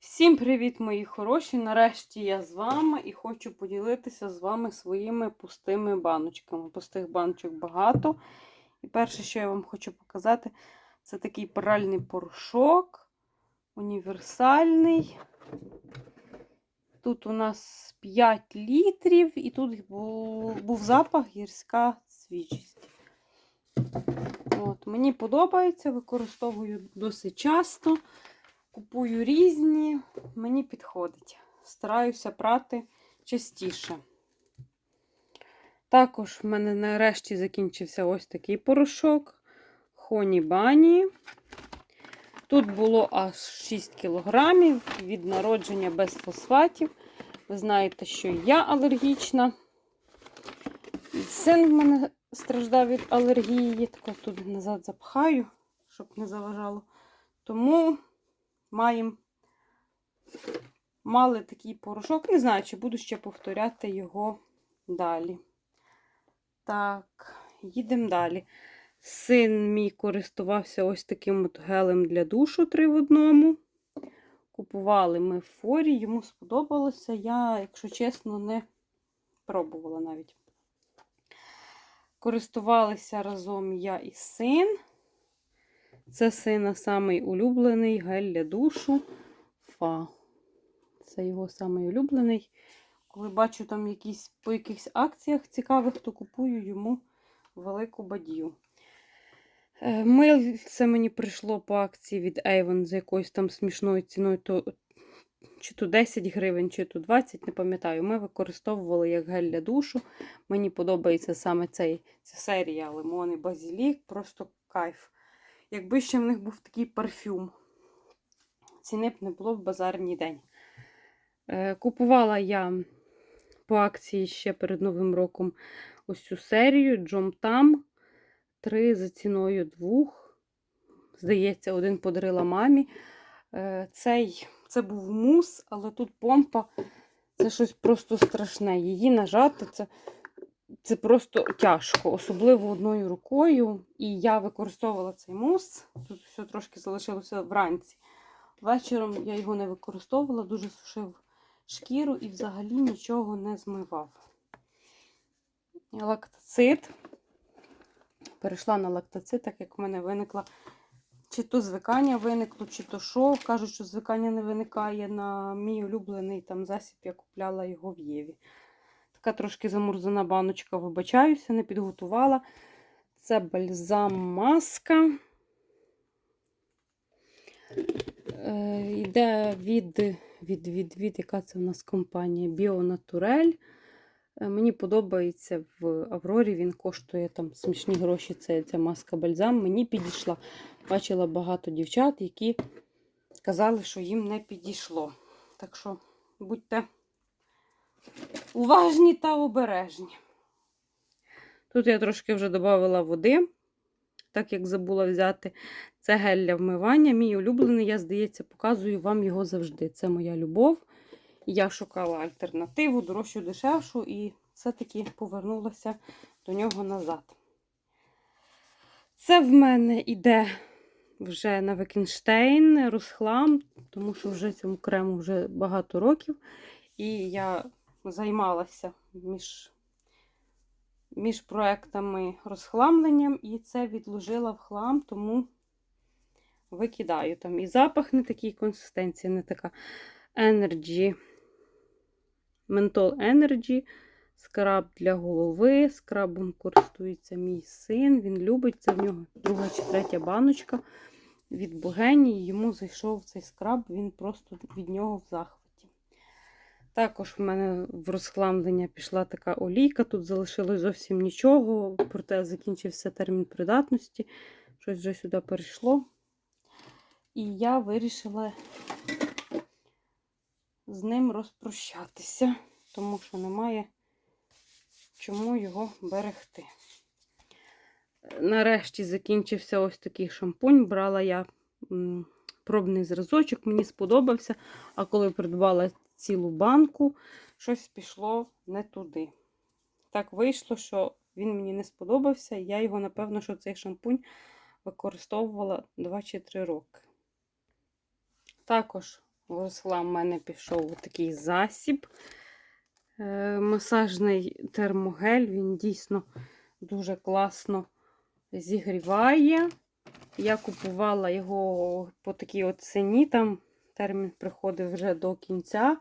Всім привіт, мої хороші! Нарешті я з вами і хочу поділитися з вами своїми пустими баночками. Пустих баночок багато. І перше, що я вам хочу показати, це такий пральний порошок, універсальний. Тут у нас 5 літрів, і тут був, запах гірська свіжість. От, мені подобається, використовую досить часто. Купую різні, мені підходить. Стараюся прати частіше. Також в мене нарешті закінчився ось такий порошок Хоні Бані. Тут було аж 6 кілограмів від народження без фосфатів. Ви знаєте, що я алергічна. Син в мене страждав від алергії. Так тут назад запхаю, щоб не заважало. Тому маємо мали такий порошок. Не знаю, чи буду ще повторяти його далі. Так, їдемо далі. Син мій користувався ось таким от гелем для душу 3 в одному. Купували ми в форі, йому сподобалося. Я, якщо чесно, не пробувала навіть. Користувалися разом я і син. Це сина самий улюблений гель для душу. Фа. Це його самий улюблений. Коли бачу там якісь по якихось акціях цікавих, то купую йому велику бадію. Е, це мені прийшло по акції від Avon за якоюсь там смішною ціною, то чи то 10 гривень, чи то 20, не пам'ятаю. Ми використовували як гель для душу. Мені подобається саме цей, ця серія лимон і базилік, просто кайф. Якби ще в них був такий парфюм, ціни б не було в базарній день. Е, Купувала я по акції ще перед Новим роком ось цю серію Джом Там. Три за ціною двох. Здається, один подарила мамі. Е, Цей, Це був мус, але тут помпа це щось просто страшне. Її нажати це це просто тяжко, особливо одною рукою. І я використовувала цей мус. Тут все трошки залишилося вранці. Вечором я його не використовувала, дуже сушив шкіру і взагалі нічого не змивав. Лактоцит. Перейшла на лактоцит, так як в мене виникла. Чи то звикання виникло, чи то що. Кажуть, що звикання не виникає на мій улюблений там засіб, я купляла його в Єві. Така трошки замурзана баночка, вибачаюся, не підготувала. Це бальзам маска. Е, Йде від, від, від, від, яка це у нас компанія? Біонатурель. Е, Мені подобається в Аврорі, він коштує там смішні гроші. Це ця маска бальзам. Мені підійшла. Бачила багато дівчат, які казали, що їм не підійшло. Так що будьте уважні та обережні. Тут я трошки вже додала води, так як забула взяти. Це гель для вмивання. Мій улюблений, я, здається, показую вам його завжди. Це моя любов. Я шукала альтернативу, дорожчу, дешевшу, і все-таки повернулася до нього назад. Це в мене йде вже на Векінштейн, розхлам, тому що вже цьому крему вже багато років. І я займалася між, між проектами розхламленням, і це відложила в хлам, тому викидаю там. І запах не такий, консистенція не така. Energy. Menthol Energy. Скраб для голови. Скрабом користується мій син. Він любить це в нього друга чи третя баночка від Богенії. Йому зайшов цей скраб, він просто від нього в захваті. Також в мене в розхламлення пішла така олійка. Тут залишилось зовсім нічого, проте закінчився термін придатності. Щось вже сюди перейшло. І я вирішила з ним розпрощатися, тому що немає чому його берегти. Нарешті закінчився ось такий шампунь. Брала я пробний зразочок, мені сподобався. А коли придбала цілу банку, щось пішло не туди. Так вийшло, що він мені не сподобався. Я його, напевно, що цей шампунь використовувала 2 чи 3 роки. Також в мене пішов такий засіб. Е, Масажний термогель. Він дійсно дуже класно зігріває. Я купувала його по такій от ціні. Там термін приходив вже до кінця.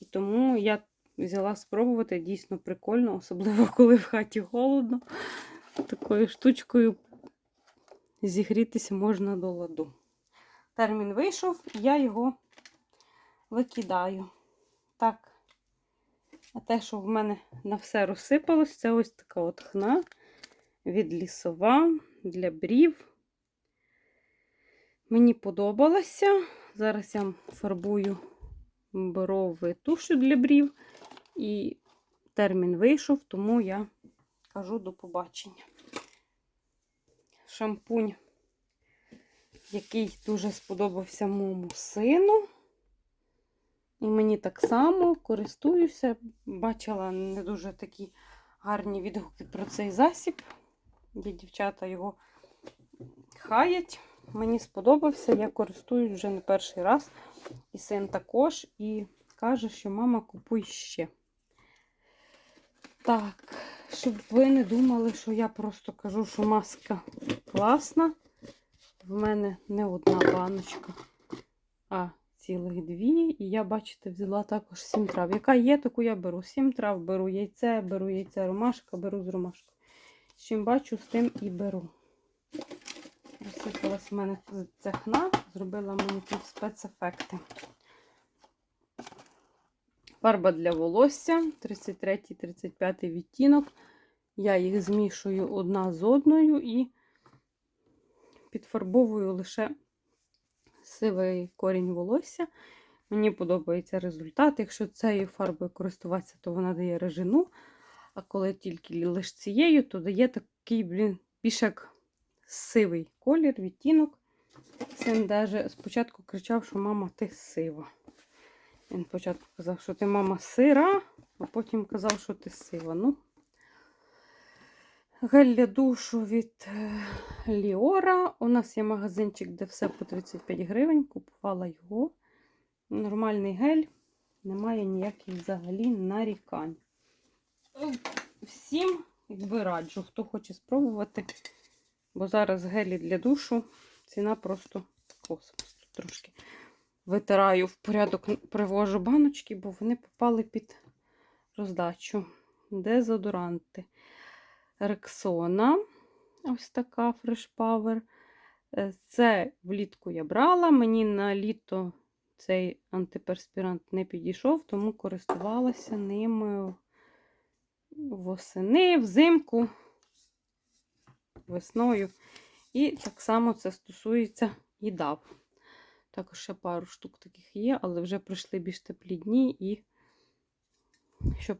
І тому я взяла спробувати дійсно прикольно, особливо коли в хаті холодно. Такою штучкою зігрітися можна до ладу. Термін вийшов, я його викидаю. Так. А те, що в мене на все розсипалось, це ось така от хна від лісова для брів. Мені подобалося. Зараз я фарбую брови тушу для брів. І термін вийшов, тому я кажу до побачення. Шампунь, який дуже сподобався моєму сину. І мені так само користуюся. Бачила не дуже такі гарні відгуки про цей засіб. Є дівчата його хаять. Мені сподобався, я користуюсь вже не перший раз. І син також. І каже, що мама купуй ще. Так, щоб ви не думали, що я просто кажу, що маска класна. В мене не одна баночка, а цілих дві. І я, бачите, взяла також сім трав. Яка є, таку я беру. Сім трав беру яйце, беру яйце ромашка, беру з ромашкою. Чим бачу, з тим і беру. Розсипалась в мене ця хна, зробила мені тут спецефекти. Фарба для волосся 33-35 відтінок. Я їх змішую одна з одною і підфарбовую лише сивий корінь волосся. Мені подобається результат. Якщо цією фарбою користуватися, то вона дає режину. А коли тільки лише цією, то дає такий, блін, як сивий колір, відтінок. Син даже спочатку кричав, що мама, ти сива. Він спочатку казав, що ти мама сира, а потім казав, що ти сива. Ну, Гель для душу від е, Ліора. У нас є магазинчик, де все по 35 гривень. Купувала його. Нормальний гель, немає ніяких взагалі нарікань. Всім якби раджу, хто хоче спробувати. Бо зараз гелі для душу ціна просто космос. Трошки витираю в порядок, привожу баночки, бо вони попали під роздачу. Дезодоранти. Рексона. Ось така Fresh Power. Е, Це влітку я брала. Мені на літо цей антиперспірант не підійшов, тому користувалася ним восени, взимку, весною. І так само це стосується і дав. Також ще пару штук таких є, але вже прийшли більш теплі дні, і щоб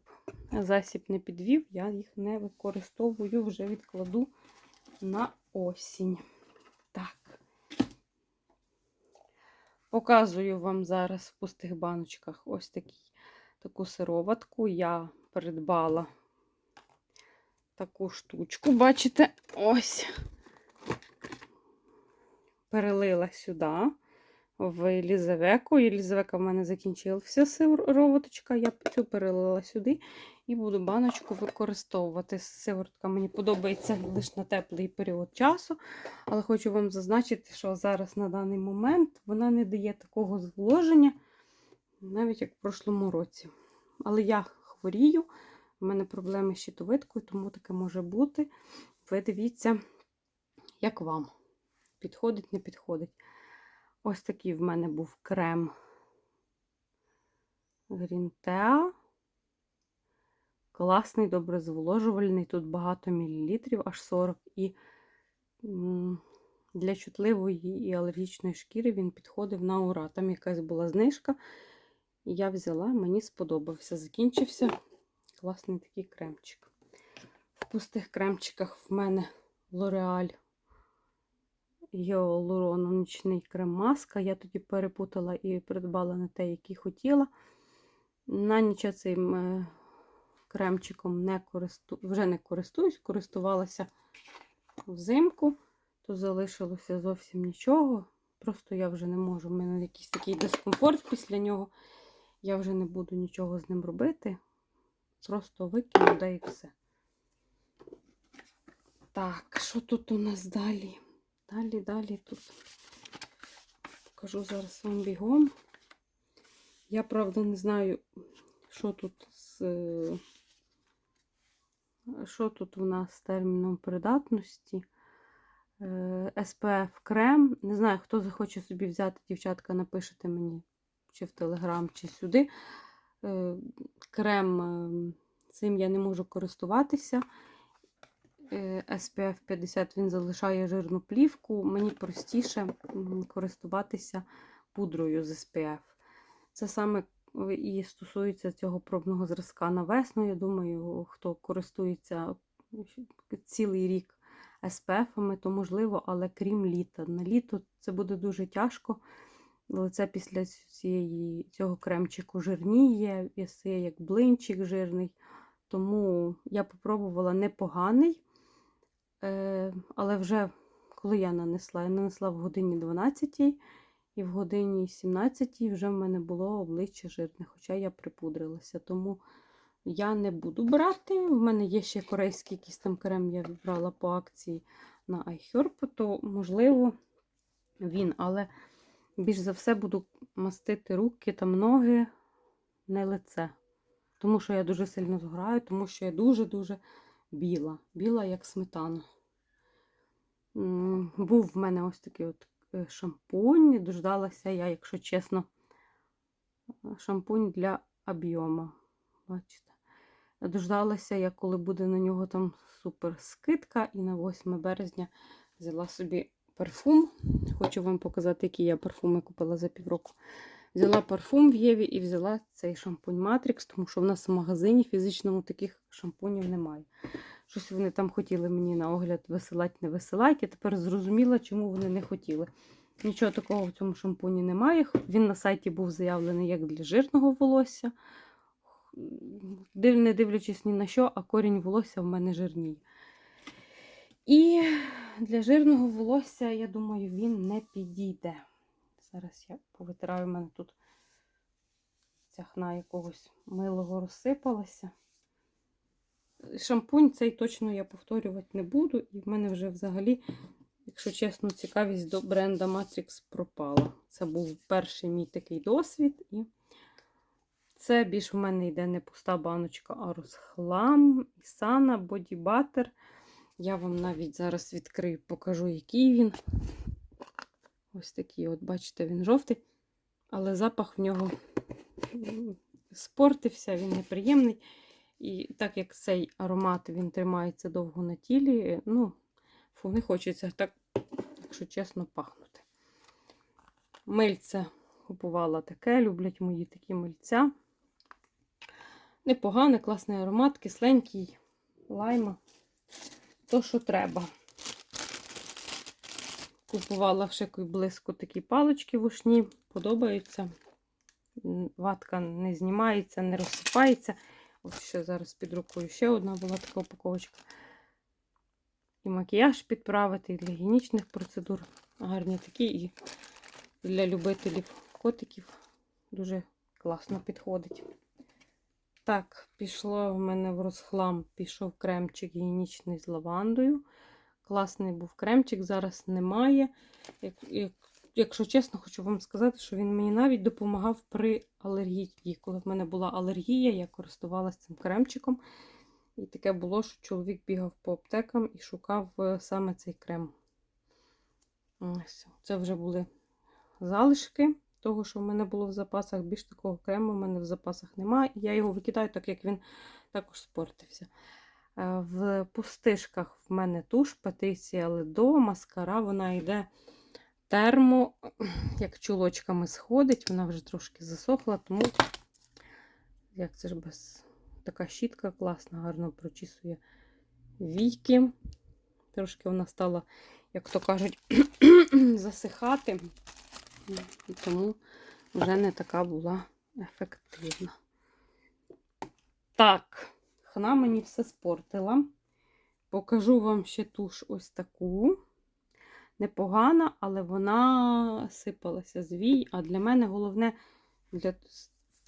засіб не підвів, я їх не використовую, вже відкладу на осінь. Так. Показую вам зараз в пустих баночках ось такий, таку сироватку. Я придбала таку штучку, бачите, ось. Перелила сюди в Єлізавеку. Єлізавека в мене закінчилася сироваточка. Я цю перелила сюди і буду баночку використовувати. Сиворотка мені подобається лише на теплий період часу. Але хочу вам зазначити, що зараз на даний момент вона не дає такого зволоження, навіть як в прошлому році. Але я хворію, в мене проблеми з щитовидкою, тому таке може бути. Ви дивіться, як вам. Підходить, не підходить. Ось такий в мене був крем Грінтеа. Класний, добре зволожувальний. Тут багато мілілітрів, аж 40. І для чутливої і алергічної шкіри він підходив на ура. Там якась була знижка. І я взяла, мені сподобався. Закінчився класний такий кремчик. В пустих кремчиках в мене L'Oreal гіалурону нічний крем маска. Я тоді перепутала і придбала не те, який хотіла. На ніч я цим е, кремчиком не користу... вже не користуюсь, користувалася взимку, то залишилося зовсім нічого. Просто я вже не можу. У мене якийсь такий дискомфорт після нього. Я вже не буду нічого з ним робити. Просто викину, да і все. Так, що тут у нас далі? Далі, далі тут. Покажу зараз вам бігом. Я, правда, не знаю, що тут з. Що тут у нас з терміном придатності? Е, SPF крем. Не знаю, хто захоче собі взяти, дівчатка, напишете мені чи в Телеграм, чи сюди. Е, Крем е, цим я не можу користуватися. Е, SPF 50 він залишає жирну плівку. Мені простіше користуватися пудрою з SPF. Це саме і стосується цього пробного зразка на весну. Я думаю, хто користується цілий рік SPF-ами, то можливо, але крім літа. На літо це буде дуже тяжко. Лице після цієї, цього кремчику жирніє, в'ясиє як блинчик жирний. Тому я попробувала непоганий. Е, але вже коли я нанесла, я нанесла в годині 12 і в годині 17 вже в мене було обличчя жирне, хоча я припудрилася. Тому я не буду брати. В мене є ще корейський якийсь там крем, я брала по акції на iHerb, то можливо він. Але більш за все буду мастити руки та ноги, не лице. Тому що я дуже сильно згораю, тому що я дуже-дуже біла. Біла, як сметана. Був в мене ось такий от е, шампунь. Дождалася я, якщо чесно, шампунь для об'єму. Бачите? Дождалася я, коли буде на нього там супер скидка, і на 8 березня взяла собі парфум. Хочу вам показати, які я парфуми купила за півроку. Взяла парфум в Єві і взяла цей шампунь Matrix, тому що в нас в магазині фізичному таких шампунів немає. Щось вони там хотіли мені на огляд висилати, не висилати. Я тепер зрозуміла, чому вони не хотіли. Нічого такого в цьому шампуні немає. Він на сайті був заявлений як для жирного волосся. Не дивлячись ні на що, а корінь волосся в мене жирніє. І для жирного волосся, я думаю, він не підійде. Зараз я повитираю, в мене тут ця хна якогось милого розсипалася. Шампунь цей точно я повторювати не буду, і в мене вже взагалі, якщо чесно, цікавість до бренда Matrix пропала. Це був перший мій такий досвід. І це більш в мене йде не пуста баночка, а розхлам, Ісана, Body Butter. Я вам навіть зараз відкрию, покажу, який він. Ось такий, от, бачите, він жовтий, але запах в нього спортився, він неприємний. І так як цей аромат він тримається довго на тілі, ну, фу, не хочеться так, якщо чесно, пахнути. Мильце купувала таке, люблять мої такі мильця. Непоганий, класний аромат, кисленький, лайма. То, що треба. Купувала в шику близько такі палички вушні, подобаються. Ватка не знімається, не розсипається. Ось ще зараз під рукою ще одна була така упаковочка. І макіяж підправити, і для гігієнічних процедур. Гарні такі, і для любителів котиків дуже класно підходить. Так, пішло в мене в розхлам, пішов кремчик гігієнічний з лавандою. Класний був кремчик, зараз немає. Як, як, якщо чесно, хочу вам сказати, що він мені навіть допомагав при алергії. Коли в мене була алергія, я користувалася цим кремчиком. І таке було, що чоловік бігав по аптекам і шукав е, саме цей крем. Це вже були залишки того, що в мене було в запасах. Більш такого крему в мене в запасах немає. І я його викидаю, так як він також спортився. Е, В пустишках в мене туш Патрісія Ледо, маскара, вона йде термо, як чулочками сходить, вона вже трошки засохла, тому як це ж без така щітка класна, гарно прочісує війки. Трошки вона стала, як то кажуть, засихати, і тому вже не така була ефективна. Так, хна мені все спортила. Покажу вам ще туш ось таку. непогана, але вона сипалася з вій. А для мене головне, для,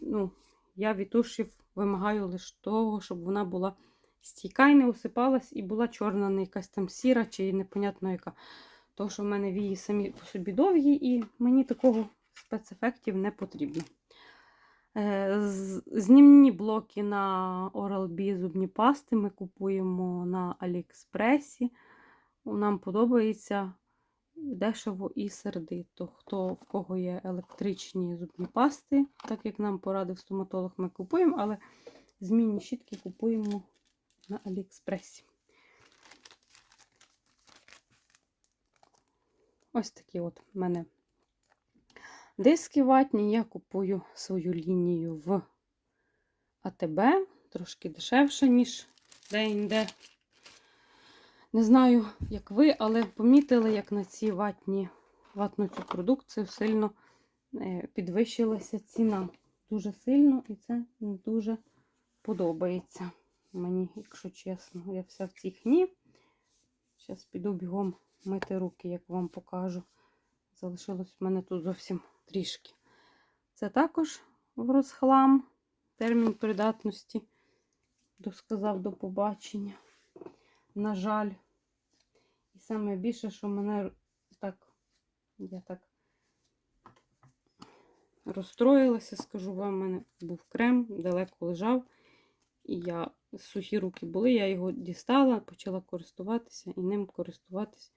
ну, я від тушів вимагаю лише того, щоб вона була стійка і не усипалась, і була чорна, не якась там сіра чи непонятно яка. Тому що в мене вії самі по собі довгі, і мені такого спецефектів не потрібно. Е, Знімні блоки на Oral-B зубні пасти ми купуємо на Аліекспресі. Нам подобається дешево і сердито. Хто в кого є електричні зубні пасти, так як нам порадив стоматолог, ми купуємо, але змінні щітки купуємо на Аліекспресі. Ось такі от в мене диски ватні. Я купую свою лінію в АТБ, трошки дешевше, ніж де-інде. Не знаю, як ви, але помітили, як на ці ватні, ватну цю продукцію сильно е, підвищилася ціна. Дуже сильно, і це не дуже подобається. Мені, якщо чесно, я вся в цій хні. Зараз піду бігом мити руки, як вам покажу. Залишилось в мене тут зовсім трішки. Це також в розхлам. Термін придатності досказав до побачення. На жаль. І саме більше, що мене так, я так розстроїлася, скажу вам, у мене був крем, далеко лежав. І я сухі руки були, я його дістала, почала користуватися, і ним користуватися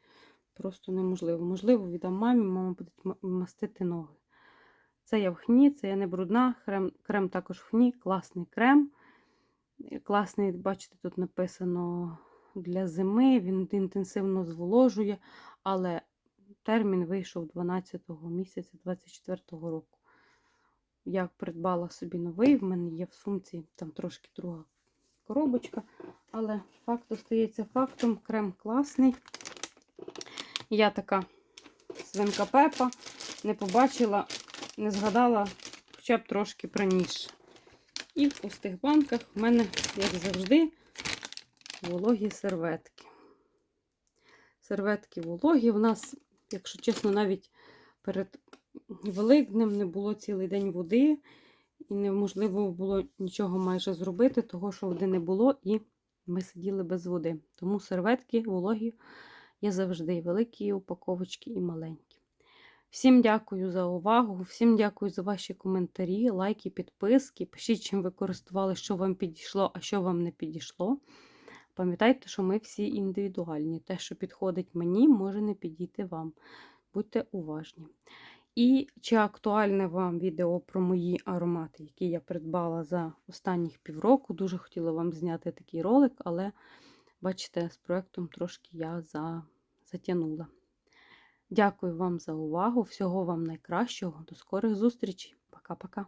просто неможливо. Можливо, віддам мамі, мама буде мастити ноги. Це я в хні, це я не брудна. Крем, крем також в хні, класний крем. Е, Класний, бачите, тут написано для зими, він інтенсивно зволожує, але термін вийшов 12 місяця 24 року. Я придбала собі новий, в мене є в сумці там трошки друга коробочка, але факт остається фактом. Крем класний. Я така свинка Пепа, не побачила, не згадала хоча б трошки раніше. І в пустих банках в мене, як завжди, вологі серветки. Серветки вологі. У нас, якщо чесно, навіть перед Великднем не було цілий день води, і неможливо було нічого майже зробити, того що води не було, і ми сиділи без води. Тому серветки вологі є завжди і великі упаковочки і маленькі. Всім дякую за увагу, всім дякую за ваші коментарі, лайки, підписки. Пишіть, чим ви користували, що вам підійшло, а що вам не підійшло. Пам'ятайте, що ми всі індивідуальні. Те, що підходить мені, може не підійти вам. Будьте уважні. І чи актуальне вам відео про мої аромати, які я придбала за останніх півроку. Дуже хотіла вам зняти такий ролик, але бачите, з проєктом трошки я за... затягнула. Дякую вам за увагу. Всього вам найкращого. До скорих зустрічей. Пока-пока.